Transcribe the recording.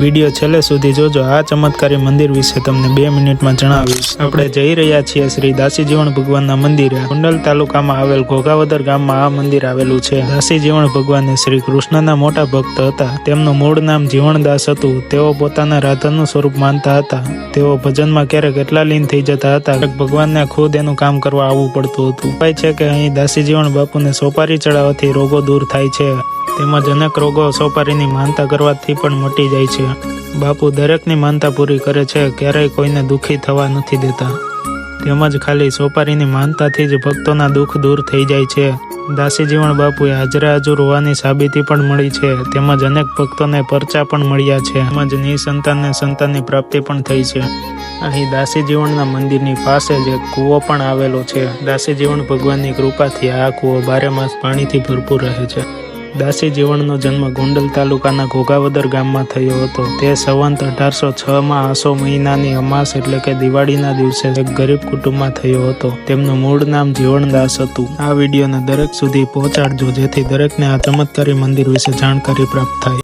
Video છેલ્લે સુધી જોજો. આ ચમત્કારી મંદિર વિશે તમને બે મિનિટમાં જણાવીશ. આપણે જઈ રહ્યા છીએ શ્રી દાસી જીવન ભગવાનના મંદિરે. કુંડલ તાલુકામાં આવેલ ઘોઘાવદર ગામમાં આ મંદિર આવેલું છે. દાસી જીવણ ભગવાન શ્રી કૃષ્ણના મોટા ભક્ત હતા. તેમનું મૂળ નામ જીવણદાસ હતું. તેઓ પોતાના રાધાનું સ્વરૂપ માનતા હતા. તેઓ ભજનમાં ક્યારેક એટલા લીન થઈ જતા હતા કે ભગવાનને ખુદ એનું કામ કરવા આવવું પડતું હતું. ઉપાય છે કે અહીં દાસી જીવણ બાપુને સોપારી ચડાવવાથી રોગો દૂર થાય છે. તેમજ અનેક રોગો સોપારીની માનતા કરવાથી પણ મટી જાય છે. બાપુ દરેકની માનતા પૂરી કરે છે, ક્યારેય કોઈને દુઃખી થવા નથી દેતા. તેમજ ખાલી સોપારીની માનતાથી જ ભક્તોના દુઃખ દૂર થઈ જાય છે. દાસી જીવન બાપુએ હાજરા હાજર હોવાની સાબિતી પણ મળી છે, તેમજ અનેક ભક્તોને પરચા પણ મળ્યા છે, તેમજ નિસંતાનને સંતાનની પ્રાપ્તિ પણ થઈ છે. અહીં દાસી જીવણના મંદિરની પાસે જ એક કૂવો પણ આવેલો છે. દાસી જીવણ ભગવાનની કૃપાથી આ કૂવો બારે માસ પાણીથી ભરપૂર રહે છે. દાસી જીવણનો જન્મ ગોંડલ તાલુકાના ઘોઘાવદર ગામમાં થયો હતો. તે સંવંત અઢારસો છ માં આસો મહિનાની અમાસ એટલે કે દિવાળીના દિવસે એક ગરીબ કુટુંબમાં થયો હતો. તેમનું મૂળ નામ જીવણદાસ હતું. આ વિડીયોને દરેક સુધી પહોંચાડજો, જેથી દરેકને આ ચમત્કારી મંદિર વિશે જાણકારી પ્રાપ્ત થાય.